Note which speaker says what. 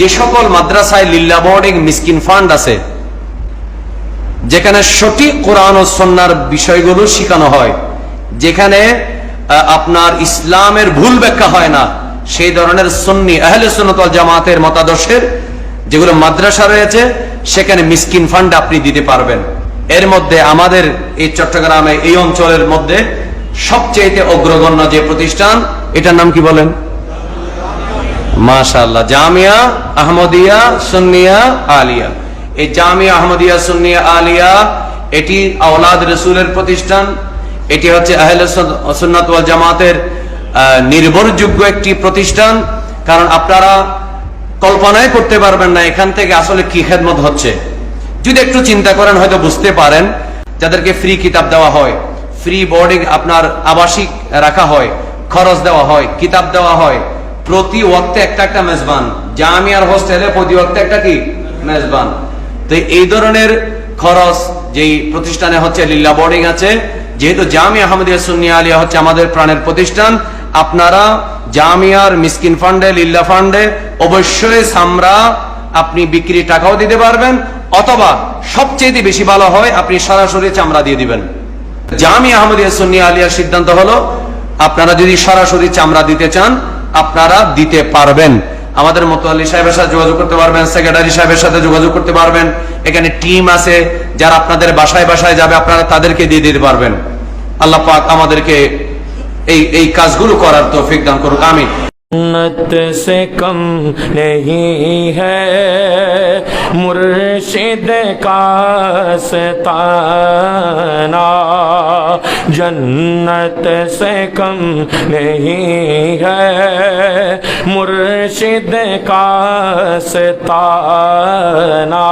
Speaker 1: যে সকল মাদ্রাসায় লিল্লা বোর্ডিং মিসকিন ফান্ড আছে, যেখানে সঠিক কোরআন ও সন্ন্যার বিষয়গুলো শেখানো হয়, যেখানে আপনার ইসলামের ভুল ব্যাখ্যা হয় না, সেই ধরনের সন্নি আহলে সুন্নতল জামাতের মতাদর্শের যেগুলো মাদ্রাসা রয়েছে, সেখানে মিসকিন ফান্ড আপনি দিতে পারবেন। এর মধ্যে আমাদের এই চট্টগ্রামে এই অঞ্চলের মধ্যে সবচেয়ে অগ্রগণ্য যে প্রতিষ্ঠান, এটার নাম কি বলেন? মাশাআল্লাহ। জামিয়া, আহমদিয়া, সুন্নিয়া, আলিয়া। এই জামিয়া, আহমদিয়া, সুন্নিয়া, আলিয়া, এটি আওলাদ রসুলের প্রতিষ্ঠান। এটি হচ্ছে আহলে সুন্নাত জামাতের নির্ভরযোগ্য একটি প্রতিষ্ঠান। কারণ আপনারা কল্পনাই করতে পারবেন না এখান থেকে আসলে কি খেদমত হচ্ছে। যদি একটু চিন্তা করেন, হয়তো বুঝতে পারেন, যাদেরকে ফ্রি কিতাব দেওয়া হয় ফ্রি বোর্ডিং আপনার আবাসিক রাখা হয়, খরচ দেওয়া হয়, কিতাব দেওয়া হয় প্রতি ওয়াক্তে একটা একটা মেজবান। জামিয়ার হোস্টেলে প্রতি ওয়াক্তে একটা কি? মেজবান। তো এই ধরনের খরচ যেই প্রতিষ্ঠানে হচ্ছে লিল্লা বোর্ডিং আছে, যেহেতু জামিয়া আহমদিয়া সুন্নিয়া আলিয়া হচ্ছে আমাদের প্রাণের প্রতিষ্ঠান, আপনারা জামিয়ার মিসকিন ফান্ডে লিল্লা ফান্ডে অবশ্যই সামরা আপনি বিক্রি টাকাও দিতে পারবেন, অথবা সবচেয়ে বেশি ভালো হয়, আপনি সরাসরি চামড়া দিয়ে দিবেন। জামি আহমদিয়া সুন্নিয়া আলিয়ার সিদ্ধান্ত হলো, আপনারা যদি সরাসরি চামড়া দিতে চান আপনারা দিতে পারবেন। আমাদের মতো আলী সাহেবের সাথে যোগাযোগ করতে পারবেন, সেক্রেটারি সাহেবের সাথে যোগাযোগ করতে পারবেন। এখানে টিম আছে, যারা আপনাদের বাসায় বাসায় যাবে, আপনারা তাদেরকে দিয়ে দিতে পারবেন। আল্লাহ পাক আমাদেরকে এই এই কাজগুলো করার তৌফিক দান করুক, আমিন।
Speaker 2: जन्नत से कम नहीं है। मुर्शिद का सताना जन्नत से कम नहीं है। मुर्शिद का सताना